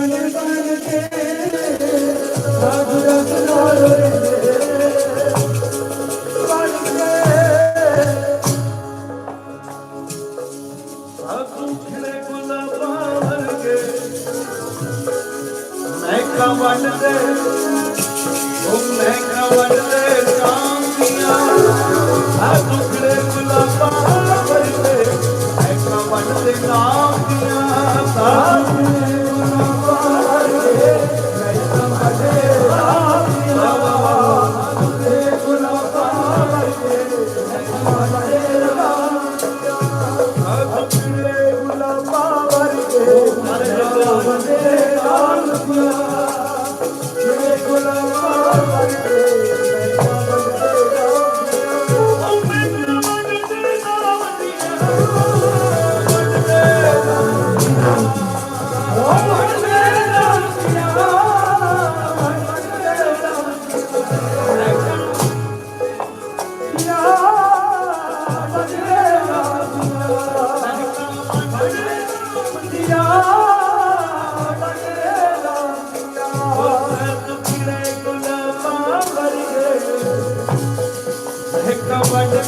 i'm gonna tell Lord,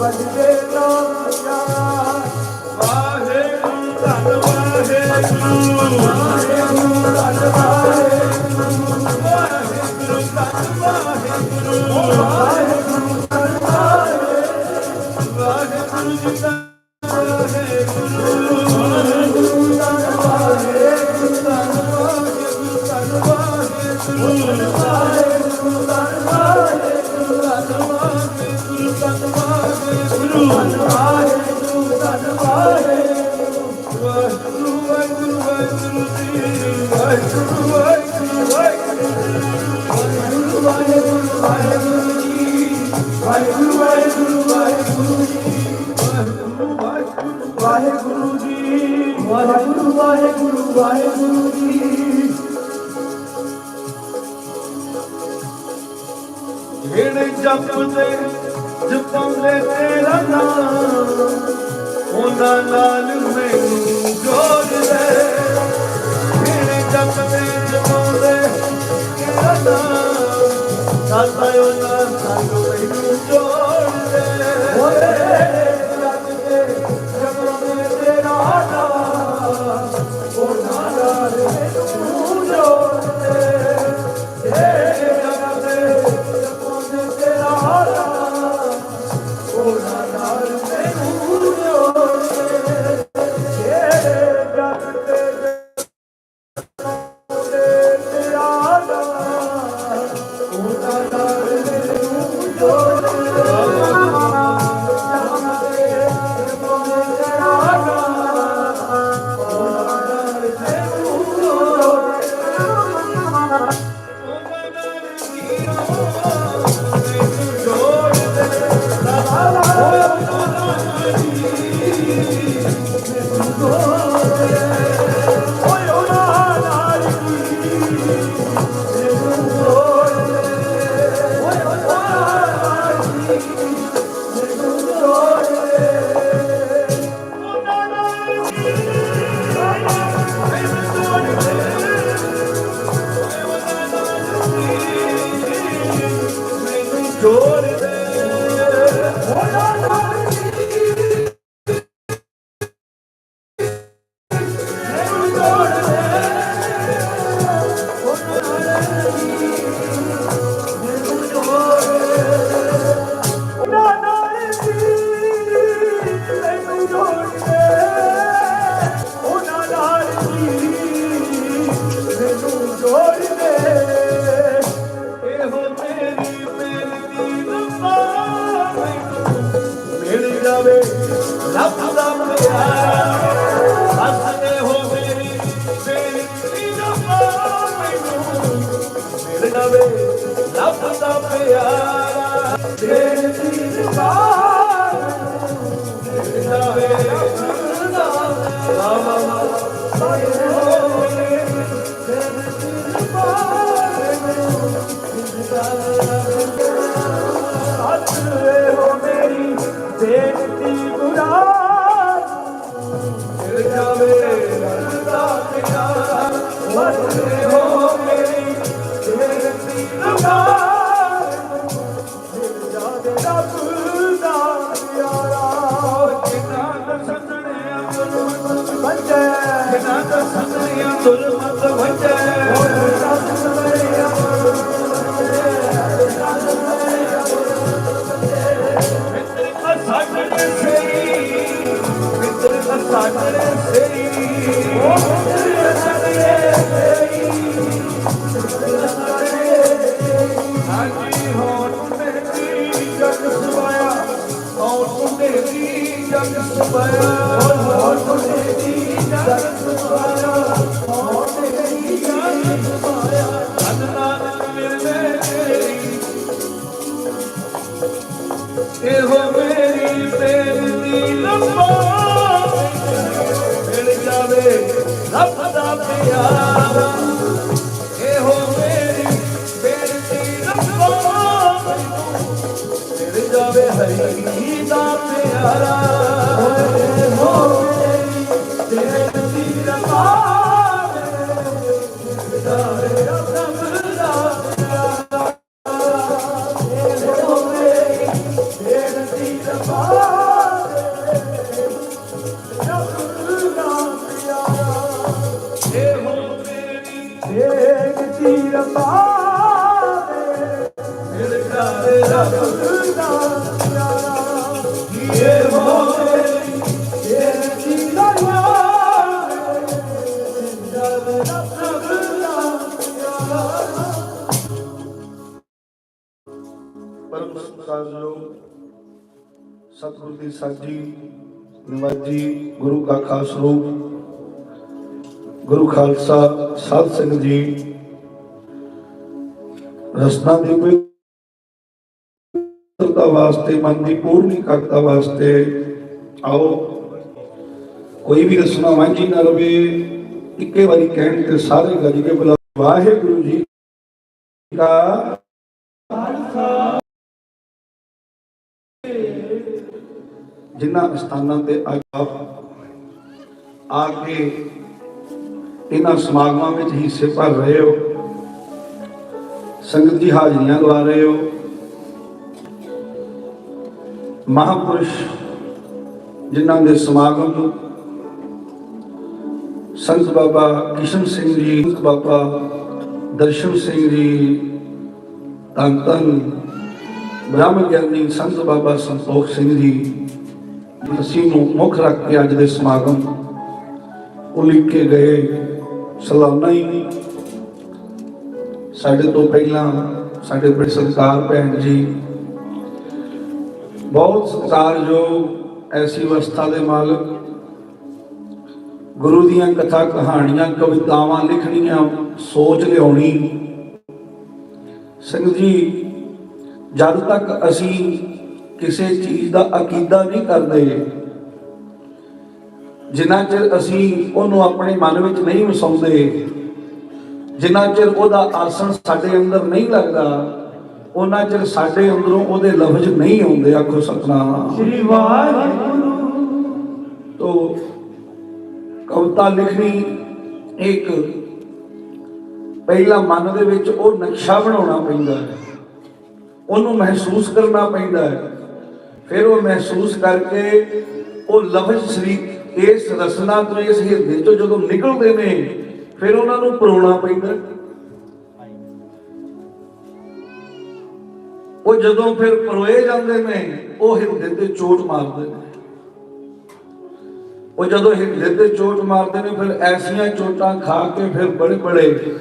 ਬਜਦੇ ਨਾਮ ਸਚਾ ਵਾਹਿਗੁਰੂ ਧੰਨ ਵਾਹਿਗੁਰੂ ਵਾਹਿਗੁਰੂ ਧੰਨ ਵਾਹਿਗੁਰੂ ਵਾਹਿਗੁਰੂ ਧੰਨ ਵਾਹਿਗੁਰੂ ਵਾਹਿਗੁਰੂ ਜੀ ਵਾਹਿਗੁਰੂ ਵਾਹਿਗੁਰੂ ਵਾਹਿਗੁਰੂ ਜੀ ਜਿਹੜੇ ਜਪਦੇ ਜਪਾਉਂਦੇ ਤੇਰਾ ਨਾਮ ਉਹਨਾਂ ਨਾਲ ਸਦਾ ਪਿਆਰਾ ਦੇਵੀ ਸੱਜਣਿਆ ਗੁਰਮਤਿ ਮਿੱਤਰ ਕਾ ਸਾਜਣ ਸਈ ਮਿੱਤਰ ਕਾ ਸਾਜਣ ਸਈ ਉਹ ਮਿੱਤਰ ਸਜਣੇ ਸਈ ਹਾਂਜੀ ਹੋਣ ਮੇਰੀ ਜਗ ਸਵਾਇਆ ਹੋਣ ਮੇਰੀ ਜਗ ਸਵਾਇਆ ਹੋਣ ਮੇਰੀ ਜਗ ਸਵਾਇਆ ਜਾਵੇ ਹਰੀ ਦਾ ਪਿਆਰਾ। ਗੁਰੂ ਗੁਰੂ ਖਾਲਸਾ ਸਾਧ ਸੰਗਤ ਜੀ ਰਸਨਾ ਦੀ ਪਵਿੱਤਰਤਾ ਵਾਸਤੇ, ਮਨ ਦੀ ਪੂਰਨੀ ਕਰਤਾ ਵਾਸਤੇ ਆਓ। ਕੋਈ ਵੀ ਰਸਨਾ ਵਾਂਝੀ ਨਾ ਰਵੇ, ਇੱਕੇ ਵਾਰੀ ਕਹਿਣ ਤੇ ਸਾਰੇ ਗੱਜ ਕੇ ਬੁਲਾ ਵਾਹਿਗੁਰੂ ਜੀ ਕਾ ਜਿਨ੍ਹਾਂ ਸਥਾਨਾਂ ਤੇ ਆਪ ਆ ਕੇ ਇਹਨਾਂ ਸਮਾਗਮਾਂ ਵਿੱਚ ਹਿੱਸੇ ਭਰ ਰਹੇ ਹੋ। ਸੰਗਤ ਦੀ ਹਾਜ਼ਰੀਆਂ ਲਵਾ ਰਹੇ ਹੋ। ਮਹਾਪੁਰਸ਼ ਜਿਨ੍ਹਾਂ ਦੇ ਸਮਾਗਮ ਨੂੰ ਸੰਤ ਬਾਬਾ ਕਿਸ਼ਨ ਸਿੰਘ ਜੀ, ਸੰਤ ਬਾਬਾ ਦਰਸ਼ਨ ਸਿੰਘ ਜੀ, ਧੰਨ ਧੰਨ ਬ੍ਰਹਮ ਗਿਆਨੀ ਸੰਤ ਬਾਬਾ ਸੰਤੋਖ ਸਿੰਘ ਜੀ, ਅਸੀਂ ਨੂੰ ਮੁੱਖ ਰੱਖ ਕੇ ਅੱਜ ਦੇ ਸਮਾਗਮ ਉਲੀਕ ਕੇ ਗਏ, ਸਲਾਨਾ ਹੀ ਸਾਡੇ ਤੋਂ ਪਹਿਲਾਂ ਸਾਡੇ ਬੜੇ ਸਤਿਕਾਰ ਭੈਣ ਜੀ। ਬਹੁਤ ਸਤਿਕਾਰਯੋਗ ਐਸੀ ਅਵਸਥਾ ਦੇ ਮਾਲਕ। ਗੁਰੂ ਦੀਆਂ ਕਥਾ ਕਹਾਣੀਆਂ, ਕਵਿਤਾਵਾਂ ਲਿਖਣੀਆਂ, ਸੋਚ ਲਿਆਉਣੀ। ਸਿੰਘ ਜੀ, ਜਦ ਤੱਕ ਅਸੀਂ ਕਿਸੇ ਚੀਜ਼ ਦਾ ਅਕੀਦਾ ਨਹੀਂ ਕਰਦੇ ਜਿੰਨਾ ਚਿਰ ਅਸੀਂ ਉਹਨੂੰ ਆਪਣੇ ਮਨ ਵਿੱਚ ਨਹੀਂ ਵਸਾਉਂਦੇ ਜਿੰਨਾ ਚਿਰ ਉਹਦਾ ਆਸਣ ਸਾਡੇ ਅੰਦਰ ਨਹੀਂ ਲੱਗਦਾ ਉਹਨਾਂ ਚਿਰ ਸਾਡੇ ਅੰਦਰੋਂ ਉਹਦੇ ਲਫ਼ਜ਼ ਨਹੀਂ ਆਉਂਦੇ ਆਖੋ ਸਤਨਾਮ। ਸ੍ਰੀ ਵਾਹਿਗੁਰੂ। ਤੋ ਕਵਿਤਾ ਲਿਖਣੀ ਇੱਕ ਪਹਿਲਾ ਮਨ ਦੇ ਵਿੱਚ ਉਹ ਨਕਸ਼ਾ ਬਣਾਉਣਾ ਪੈਂਦਾ ਹੈ। ਉਹਨੂੰ ਮਹਿਸੂਸ ਕਰਨਾ ਪੈਂਦਾ ਹੈ। ਫਿਰ ਉਹ ਮਹਿਸੂਸ ਕਰਕੇ ਉਹ ਲਫ਼ਜ਼ ਸ੍ਰੀ ਇਸ ਰਸਨਾ ਤੋਂ ਇਸ ਹਿਰਦੇ ਤੋਂ ਜਦੋਂ ਨਿਕਲਦੇ ਨੇ, ਫਿਰ ਉਹਨਾਂ ਨੂੰ ਪਰੋਣਾ ਪੈਂਦਾ ਉਹ ਜਦੋਂ ਫਿਰ ਪਰੋਏ ਜਾਂਦੇ ਨੇ, ਉਹ ਹਿਰਦੇ ਤੇ ਚੋਟ ਮਾਰਦੇ ਨੇ। ਉਹ ਜਦੋਂ ਹਿਰਦੇ ਤੇ ਚੋਟ ਮਾਰਦੇ ਨੇ, ਫਿਰ ਐਸੀਆਂ ਚੋਟਾਂ ਖਾ ਕੇ ਫਿਰ ਬੜੇ ਬੜੇ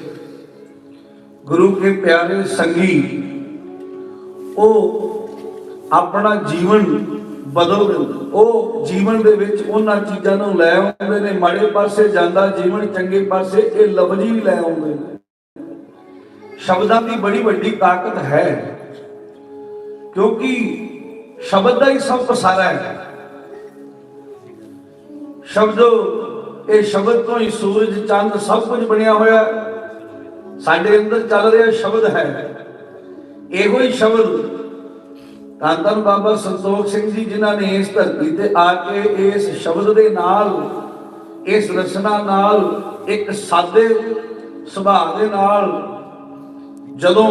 ਗੁਰੂ ਕੇ ਪਿਆਰੇ ਸੰਗੀ, ਉਹ ਆਪਣਾ ਜੀਵਨ ਬਦਲ ਦਿੰਦੇ ਉਹ ਜੀਵਨ ਦੇ ਵਿੱਚ ਉਹਨਾਂ ਚੀਜ਼ਾਂ ਨੂੰ ਲੈ ਆਉਂਦੇ ਨੇ। ਮਾੜੇ ਪਾਸੇ ਜਾਂਦਾ, ਜੀਵਨ ਚੰਗੇ ਪਾਸੇ, ਇਹ ਲਫ਼ਜ਼ੀ ਲੈ ਆਉਂਦੇ ਨੇ। ਸ਼ਬਦਾਂ ਦੀ ਬੜੀ ਵੱਡੀ ਤਾਕਤ ਹੈ, ਕਿਉਂਕਿ ਸ਼ਬਦ ਦਾ ਹੀ ਸਭ ਪਸਾਰਾ ਹੈ। ਸ਼ਬਦੋ, ਇਹ ਸ਼ਬਦ ਤੋਂ ਹੀ ਸੂਰਜ, ਚੰਦ ਸਭ ਕੁਝ ਬਣਿਆ ਹੋਇਆ ਸਾਡੇ ਅੰਦਰ ਚੱਲ ਰਿਹਾ ਸ਼ਬਦ ਹੈ। ਇਹੋ ਹੀ ਸ਼ਬਦ ਧੰਨ ਧੰਨ ਬਾਬਾ ਸੰਤੋਖ ਸਿੰਘ ਜੀ ਜਿਨ੍ਹਾਂ ਨੇ ਇਸ ਧਰਤੀ ਤੇ ਆ ਕੇ ਇਸ ਸ਼ਬਦ ਦੇ ਨਾਲ, ਇਸ ਰਚਨਾ ਨਾਲ, ਇੱਕ ਸਾਦੇ ਸੁਭਾਅ ਦੇ ਨਾਲ ਜਦੋਂ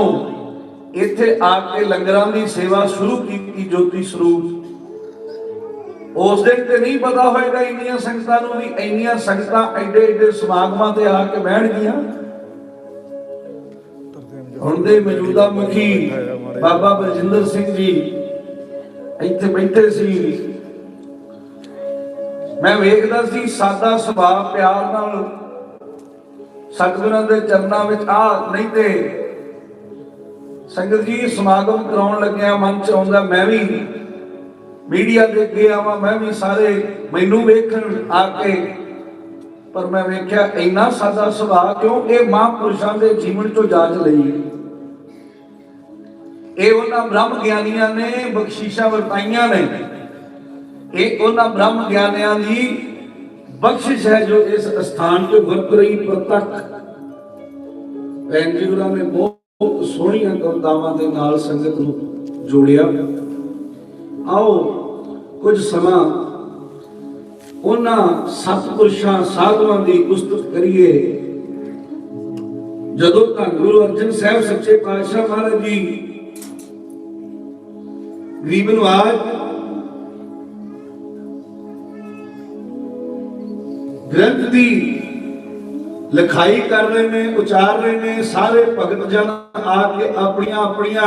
ਇੱਥੇ ਆ ਕੇ ਲੰਗਰਾਂ ਦੀ ਸੇਵਾ ਸ਼ੁਰੂ ਕੀਤੀ ਜੋਤੀ ਸਰੂਪ, ਉਸ ਦਿਨ ਤੇ ਨਹੀਂ ਪਤਾ ਹੋਏਗਾ ਇੰਨੀਆਂ ਸੰਗਤਾਂ ਨੂੰ ਵੀ, ਇੰਨੀਆਂ ਸੰਗਤਾਂ ਐਡੇ ਐਡੇ ਸਮਾਗਮਾਂ ਤੇ ਆ ਕੇ ਬਹਿਣਗੀਆਂ। ਹੁਣ ਦੇ ਮੌਜੂਦਾ ਮੁਖੀ ਬਾਬਾ ਬਲਜਿੰਦਰ ਸਿੰਘ ਜੀ ਇੱਥੇ ਬੈਠੇ ਸੀ। ਮੈਂ ਵੇਖਦਾ ਸੀ ਸਾਦਾ ਸੁਭਾਅ ਪਿਆਰ ਨਾਲ ਸਤਿਗੁਰਾਂ ਦੇ ਚਰਨਾਂ ਵਿੱਚ, ਆ ਨਹੀਂ ਤੇ ਸੰਗਤ ਜੀ, ਸਮਾਗਮ ਕਰਾਉਣ ਲੱਗਿਆ ਮਨ ਚ ਆਉਂਦਾ, ਮੈਂ ਵੀ ਮੀਡੀਆ ਦੇ ਅੱਗੇ ਆਵਾਂ ਮੈਂ ਵੀ ਸਾਰੇ ਮੈਨੂੰ ਵੇਖਣ ਆ ਕੇ। ਪਰ ਮੈਂ ਵੇਖਿਆ, ਇੰਨਾ ਸਾਦਾ ਸੁਭਾਅ ਕਿਉਂ? ਇਹ ਮਹਾਂਪੁਰਸ਼ਾਂ ਦੇ ਜੀਵਨ ਚੋਂ ਜਾਂਚ ਲਈ। ਇਹ ਉਹਨਾਂ ਬ੍ਰਹਮ ਗਿਆਨੀਆਂ ਨੇ ਬਖਸ਼ਿਸ਼ਾਂ ਵਰਤਾਈਆਂ ਨੇ। ਇਹ ਉਹਨਾਂ ਬ੍ਰਹਮ ਗਿਆਨੀਆਂ ਦੀ ਬਖਸ਼ਿਸ਼ ਹੈ ਜੋ ਇਸ ਸਥਾਨ ਤੇ ਵਰਤ ਰਹੀ ਪ੍ਰਤੱਖ। ਭੈਣ ਜੀ, ਉਹਨਾਂ ਨੇ ਬਹੁਤ ਸੋਹਣੀਆਂ ਕਵਿਤਾਵਾਂ ਦੇ ਨਾਲ ਸੰਗਤ ਨੂੰ ਜੋੜਿਆ। ਆਓ, ਕੁਝ ਸਮਾਂ ਉਹਨਾਂ ਸਤਿਪੁਰਸ਼ਾਂ, ਸਾਧੂਆਂ ਦੀ ਉਸਤਤ ਕਰੀਏ। ਜਦੋਂ ਧੰਨ ਗੁਰੂ ਅਰਜਨ ਸਾਹਿਬ, ਸੱਚੇ ਪਾਤਸ਼ਾਹ ਮਹਾਰਾਜ ਜੀ ਗਰੀਬ ਨਵਾਜ ਗ੍ਰੰਥ ਦੀ ਲਿਖਾਈ ਕਰ ਰਹੇ ਨੇ, ਉਚਾਰ ਰਹੇ ਨੇ, ਸਾਰੇ ਭਗਤ ਜਨ ਆ ਕੇ ਆਪਣੀਆਂ ਆਪਣੀਆਂ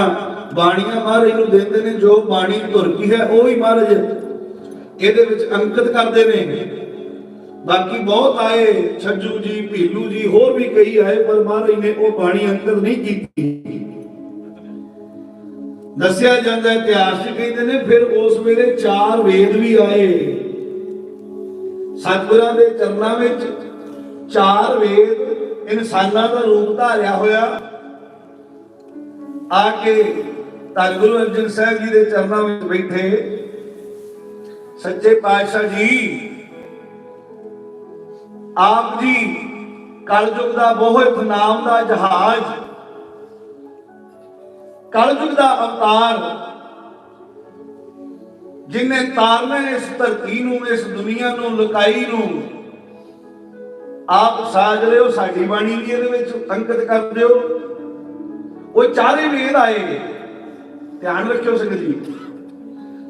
ਬਾਣੀਆਂ ਮਹਾਰਾਜ ਨੂੰ ਦਿੰਦੇ ਨੇ, ਜੋ ਬਾਣੀ ਧੁਰਕੀ ਹੈ, ਉਹ ਹੀ ਮਹਾਰਾਜ ਇਹਦੇ ਵਿੱਚ ਅੰਕਿਤ ਕਰਦੇ ਨੇ। ਬਾਕੀ ਬਹੁਤ ਆਏ, ਛੱਜੂ ਜੀ, ਭੀਲੂ ਜੀ, ਹੋਰ ਵੀ ਕਈ ਆਏ, ਪਰ ਮਹਾਰਾਜ ਨੇ ਉਹ ਬਾਣੀ ਅੰਕਿਤ ਨਹੀਂ ਕੀਤੀ। ਦੱਸਿਆ ਜਾਂਦਾ ਇਤਿਹਾਸ 'ਚ ਕਹਿੰਦੇ ਨੇ, ਫਿਰ ਉਸ ਵੇਲੇ ਚਾਰ ਵੇਦ ਵੀ ਆਏ। ਸਤਿਗੁਰਾਂ ਦੇ ਚਰਨਾਂ ਵਿੱਚ ਚਾਰ ਵੇਦ ਇਨਸਾਨਾਂ ਦਾ ਰੂਪ ਧਾਰਿਆ ਹੋਇਆ। ਆ ਕੇ ਧੰਨ ਗੁਰੂ ਅਰਜਨ ਸਾਹਿਬ ਜੀ ਦੇ ਚਰਨਾਂ ਵਿੱਚ ਬੈਠੇ। ਸੱਚੇ ਪਾਤਸ਼ਾਹ ਜੀ, ਆਪ ਜੀ ਕਲਯੁਗ ਦਾ ਬਹੁਤ ਨਾਮ ਦਾ ਜਹਾਜ਼ ਕਲਯੁਗ ਦਾ ਅਵਤਾਰ ਜਿਨੇ ਤਾਰਨਾ ਇਸ ਧਰਤੀ ਨੂੰ, ਇਸ ਦੁਨੀਆ ਨੂੰ, ਲੁਕਾਈ ਨੂੰ, ਆਪ ਸਾਜ ਲਿਓ ਸਾਡੀ ਬਾਣੀ ਵੀ ਇਹਦੇ ਵਿੱਚ ਅੰਕਿਤ ਕਰ ਦਿਓ ਉਹ ਚਾਰੇ ਵੇਦ ਆਏ ਧਿਆਨ ਰੱਖਿਓ ਸਿੰਘ ਜੀ।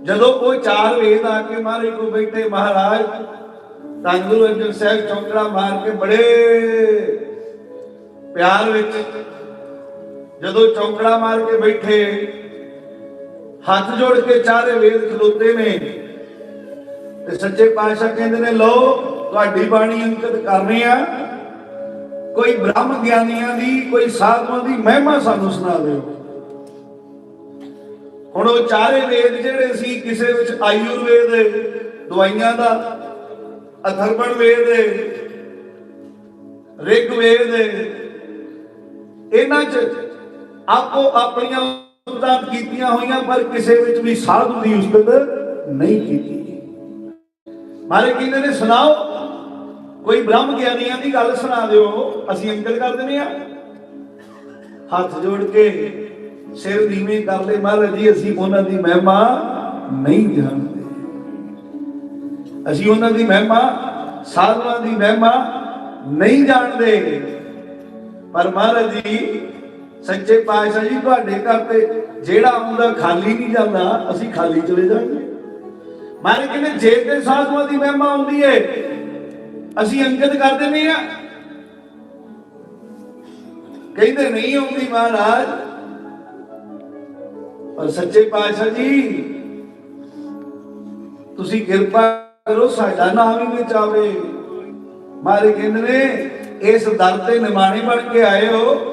ਜਦੋਂ ਉਹ ਚਾਰ ਵੇਦ ਆ ਕੇ ਮਾਰੇ ਕੋ ਬੈਠੇ ਮਹਾਰਾਜ, ਤਾਂ ਗੁਰੂ ਅਰਜਨ ਸਾਹਿਬ ਚੌਂਕੜਾ ਮਾਰ ਕੇ ਬੜੇ ਪਿਆਰ ਵਿੱਚ ਜਦੋਂ ਚੌਂਕੜਾ ਮਾਰ ਕੇ ਬੈਠੇ, ਹੱਥ ਜੋੜ ਕੇ ਚਾਰੇ ਵੇਦ ਖਲੋਤੇ ਨੇ। ਤੇ ਸੱਚੇ ਪਾਤਸ਼ਾਹ ਕਹਿੰਦੇ ਨੇ ਲੋ ਤੁਹਾਡੀ ਬਾਣੀ ਅੰਕਿਤ ਕਰਨੀ ਆ। ਕੋਈ ਬ੍ਰਹਮ ਗਿਆਨੀਆਂ ਦੀ, ਕੋਈ ਸਾਧੂਆਂ ਦੀ ਮਹਿਮਾ ਸਾਨੂੰ ਸੁਣਾ ਦਿਓ। ਹੁਣ ਉਹ ਚਾਰੇ ਵੇਦ ਜਿਹੜੇ ਸੀ, ਕਿਸੇ ਵਿੱਚ ਆਯੁਰਵੇਦ, ਦਵਾਈਆਂ ਦਾ, ਅਥਰਵਣ ਵੇਦ, ਰਿਗ ਵੇਦ, ਇਹਨਾਂ 'ਚ ਆਪੋ ਆਪਣੀਆਂ ਉਸਤਾਦ ਕੀਤੀਆਂ ਹੋਈਆਂ, ਪਰ ਕਿਸੇ ਵਿੱਚ ਵੀ ਸਾਧੂ ਦੀ ਉਸਤਤ ਨਹੀਂ ਕੀਤੀ ਮਾਰੇ ਕਹਿੰਦੇ ਨੇ ਸੁਣਾਓ, ਕੋਈ ਬ੍ਰਹਮ ਗਿਆਨੀਆਂ ਦੀ ਗੱਲ ਸੁਣਾ ਦਿਓ, ਅਸੀਂ ਅੰਕਲ ਕਰ ਦਿੰਦੇ ਆ ਹੱਥ ਜੋੜ ਕੇ ਸਿਰ ਨੀਵੇਂ ਕਰ ਲੈ ਮਹਾਰਾਜ ਜੀ, ਅਸੀਂ ਉਹਨਾਂ ਦੀ ਮਹਿਮਾ ਨਹੀਂ ਜਾਣਦੇ। ਅਸੀਂ ਉਹਨਾਂ ਦੀ ਮਹਿਮਾ, ਸਾਧੂਆਂ ਦੀ ਮਹਿਮਾ ਨਹੀਂ ਜਾਣਦੇ। ਪਰ ਮਹਾਰਾਜ ਜੀ ਸੱਚੇ ਪਾਤਸ਼ਾਹ ਜੀ ਤੁਹਾਡੇ ਘਰ ਤੇ ਜਿਹੜਾ ਆਉਂਦਾ ਖਾਲੀ ਨਹੀਂ ਜਾਂਦਾ, ਅਸੀਂ ਖਾਲੀ ਚਲੇ ਜਾਵਾਂਗੇ। ਮਾਰੇ ਕਹਿੰਦੇ, ਜੇ ਤੇ ਸਾਧੂਆਂ ਦੀ ਮਹਿਮਾ ਆਉਂਦੀ ਏ, ਅਸੀਂ ਅੰਕਿਤ ਕਰ ਦਿੰਦੇ ਆ। ਕਹਿੰਦੇ, ਨਹੀਂ ਆਉਂਦੀ ਮਹਾਰਾਜ। ਪਰ ਸੱਚੇ ਪਾਤਸ਼ਾਹ ਜੀ, ਤੁਸੀਂ ਕਿਰਪਾ ਕਰੋ, ਸਾਡਾ ਨਾਮ ਹੀ ਵਿੱਚ ਆਵੇ। ਮਾਰੇ ਕਹਿੰਦੇ ਨੇ, ਇਸ ਦਰ ਤੇ ਨਿਮਾਣੇ ਬਣ ਕੇ ਆਏ ਹੋ।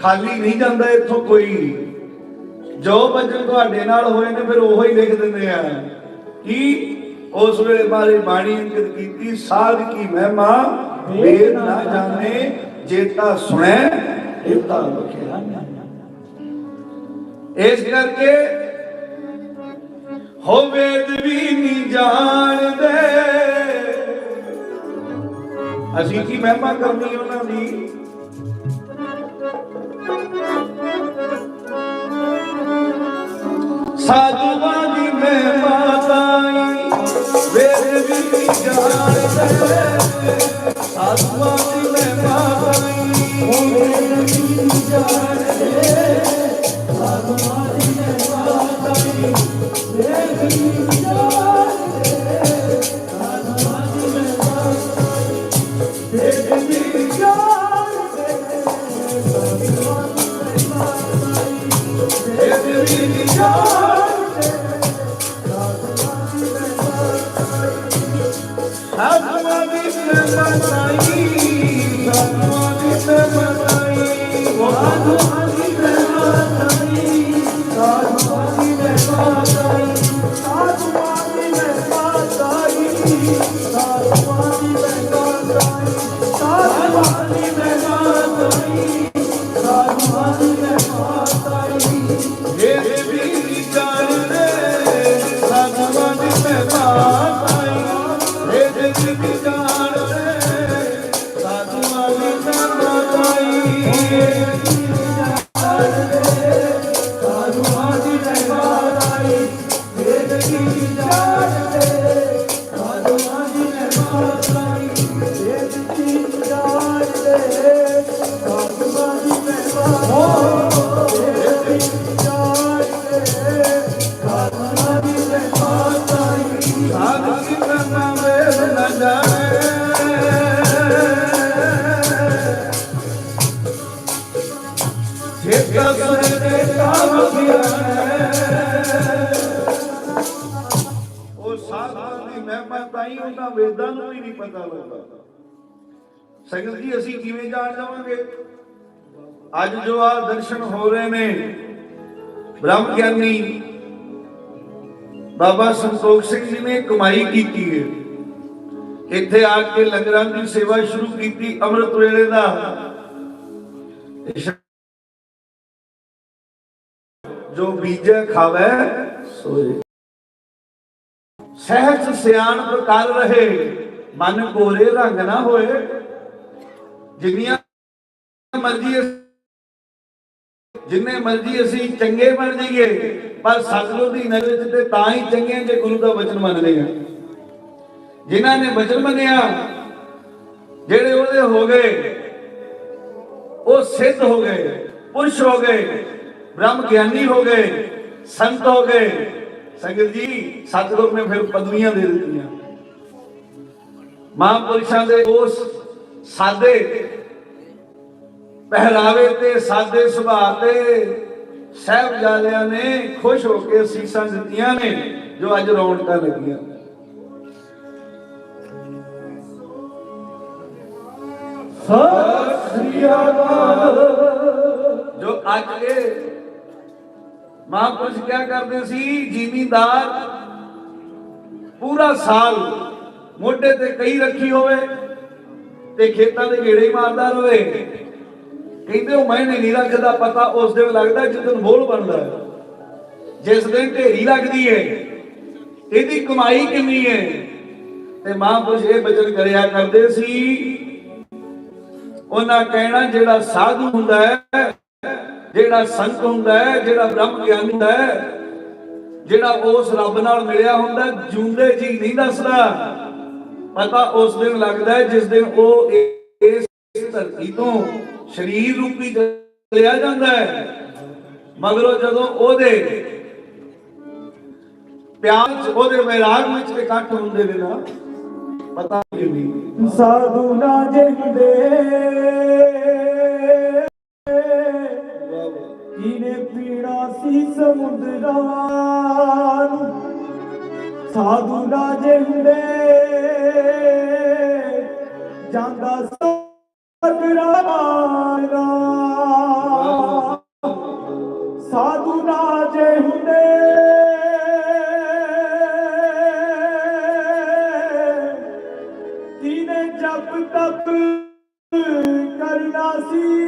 ਖਾਲੀ ਨਹੀਂ ਜਾਂਦਾ ਇੱਥੋਂ ਕੋਈ। ਜੋ ਬਚਨ ਤੁਹਾਡੇ ਨਾਲ ਹੋਏ ਨੇ, ਫਿਰ ਉਹੋ ਹੀ ਲਿਖ ਦਿੰਦੇ ਆ ਕਿ ਉਸ ਵੇਲੇ ਬਾਰੇ ਬਾਣੀ ਅੰਕਿਤ ਕੀਤੀ, ਸਾਧ ਕੀ ਮਹਿਮਾ, ਵੇਦ ਨਾ ਜਾਣੇ ਜੇਤਾ ਸੁਣੈ ਇਹਤਾ ਬਖਿਆ ਇਸ ਕਰਕੇ ਹੋਵੇ ਵੀ ਨਹੀਂ ਜਾਣਦੇ। ਅਸੀਂ ਕੀ ਮਹਿਮਾ ਕਰਨੀ ਉਹਨਾਂ ਦੀ? ਸਾਧੂਆਂ ਦੀ ਮਹਿਮਾਤਾਈ ਵੇਦ ਵੀ ਜਾਣਦੇ। ਸਾਧੂਆਂ ਦੀ ਮਹਿਮਾਤਾਈ ਵੇਦ ਵੀ ਜਾਣਦੇ। ਸਾਧੂਆਂ ਦੀ ਮਹਿਮਾਤਾਈ ਵੇਦ ਵੀ ਉਹ ਸਾਧਾਂ ਦੀ ਮਹਿਮਾ ਤਾਈ ਉਹਨਾਂ ਵੇਦਾਂ ਨੂੰ ਵੀ ਨਹੀਂ ਪਤਾ ਲੱਗਦਾ। ਸੰਗਤ ਜੀ, ਅਸੀਂ ਕਿਵੇਂ ਜਾਣ ਜਾਵਾਂਗੇ? ਅੱਜ ਜੋ ਆ ਦਰਸ਼ਨ ਹੋ ਰਹੇ ਨੇ, ਬ੍ਰਹਮ ਗਿਆਨੀ ਬਾਬਾ ਸੰਤੋਖ ਸਿੰਘ ਜੀ ਨੇ ਕਮਾਈ ਕੀਤੀ ਹੈ। ਇੱਥੇ ਆ ਕੇ ਲੰਗਰਾਂ ਦੀ ਸੇਵਾ ਸ਼ੁਰੂ ਕੀਤੀ, ਅੰਮ੍ਰਿਤ ਵੇਲੇ ਦਾ। ਇਸ਼- ਜੋ ਬੀਜੈ ਖਾਵੇ ਸੋਏ ਸਹਿਜ ਸਿਆਣਪ ਕਰ ਰਹੇ, ਮਨ ਕੋਰੇ ਰੰਗ ਨਾ ਹੋਏ। ਜਿੰਨੀਆਂ ਮਰਜ਼ੀ ਜਿੰਨੇ ਮਰਜ਼ੀ ਅਸੀਂ ਚੰਗੇ ਬਣ ਜਾਈਏ, ਪਰ ਸਤਿਗੁਰੂ ਦੀ ਨਜ਼ਰ 'ਚ ਤੇ ਤਾਂ ਹੀ ਚੰਗੇ ਜੇ ਗੁਰੂ ਦਾ ਵਚਨ ਮੰਨਦੇ ਆ। ਜਿਨ੍ਹਾਂ ਨੇ ਵਚਨ ਮੰਨਿਆ, ਜਿਹੜੇ ਉਹਦੇ ਹੋ ਗਏ, ਉਹ ਸਿੱਧ ਹੋ ਗਏ, ਪੁਰਸ਼ ਹੋ ਗਏ। ਬ੍ਰਹਮ ਗਿਆਨੀ ਹੋ ਗਏ ਸੰਤ ਹੋ ਗਏ ਸੰਗਤ ਜੀ ਸਤਿਗੁਰ ਨੇ ਫਿਰ ਪਦਵੀਆਂ ਦੇ ਦਿੱਤੀਆਂ ਮਹਾਂਪੁਰਸ਼ਾਂ ਦੇ ਉਸ ਸਾਦੇ ਪਹਿਰਾਵੇ ਤੇ ਸਾਦੇ ਸੁਭਾਅ ਤੇ ਸਹਿਬਜ਼ਾਦਿਆਂ ਨੇ ਖੁਸ਼ ਹੋ ਕੇ ਸੀਸਾਂ ਦਿੱਤੀਆਂ ਨੇ ਜੋ ਅੱਜ ਰੌਣਕਾਂ ਲੱਗੀਆਂ ਸਤਿ ਸ੍ਰੀ ਅਕਾਲ ਜੋ ਅੱਜ ਇਹ ਮਹਾਂਪੁਰਸ਼ ਕਿਆ ਕਰਦੇ ਸੀ? ਜ਼ਿਮੀਂਦਾਰ ਪੂਰਾ ਸਾਲ ਮੋਢੇ ਤੇ ਕਈ ਰੱਖੀ ਹੋਵੇ ਤੇ ਖੇਤਾਂ ਦੇ ਗੇੜੇ ਮਾਰਦਾ ਰਵੇ। ਕਹਿੰਦੇ ਉਹ ਮੈਨੇ ਨਹੀਂ ਰੱਖਦਾ, ਪਤਾ ਉਸ ਦਿਨ ਲੱਗਦਾ ਜਿਸ ਦਿਨ ਬਣਦਾ ਜਿਸ ਦਿਨ ਢੇਰੀ ਲੱਗਦੀ ਹੈ, ਇਹਦੀ ਕਮਾਈ ਕਿੰਨੀ ਹੈ? ਤੇ ਮਹਾਂਪੁਰਸ਼ ਇਹ ਬਚਨ ਕਰਿਆ ਕਰਦੇ ਸੀ, ਉਹਨਾਂ ਕਹਿਣਾ ਜਿਹੜਾ ਸਾਧੂ ਹੁੰਦਾ ਹੈ ਜਿਹੜਾ ਸੰਤ ਹੁੰਦਾ ਹੈ, ਜਿਹੜਾ ਬ੍ਰਹਮ ਗਿਆਨੀ ਹੁੰਦਾ ਹੈ, ਜਿਹੜਾ ਉਸ ਰੱਬ ਨਾਲ ਮਿਲਿਆ ਹੁੰਦਾ ਜੂੰਦੇ ਜੀ ਨਹੀਂ ਦੱਸਦਾ। ਪਤਾ ਉਸ ਦਿਨ ਲੱਗਦਾ ਜਿਸ ਦਿਨ ਉਹ ਇਸ ਧਰਤੀ ਤੋਂ ਸਰੀਰ ਰੂਪੀ ਲਿਆ ਜਾਂਦਾ ਹੈ। ਮਗਰੋਂ ਜਦੋਂ ਉਹਦੇ ਪਿਆਰ ਚ, ਉਹਦੇ ਵੈਰਾਗ ਵਿੱਚ ਇਕੱਠ ਹੁੰਦੇ ਨੇ ਨਾ ਪਤਾ ਨਹੀਂ। ਸਾਧੂ ਨਾ ਜਿੰਦੇ। ਕਿਨੇ ਪੀਣਾ ਸੀ ਸਮੁੰਦਰਾਂ ਨੂੰ? ਸਾਧੂ ਰਾਜੇ ਹੁੰਦੇ, ਜਾਂਦਾ ਸਗਰਾਨਾ ਸਾਧੂ ਰਾਜੇ ਹੁੰਦੇ ਤੀਨੇ ਜਪ ਤਪ ਕਰਨਾ ਸੀ?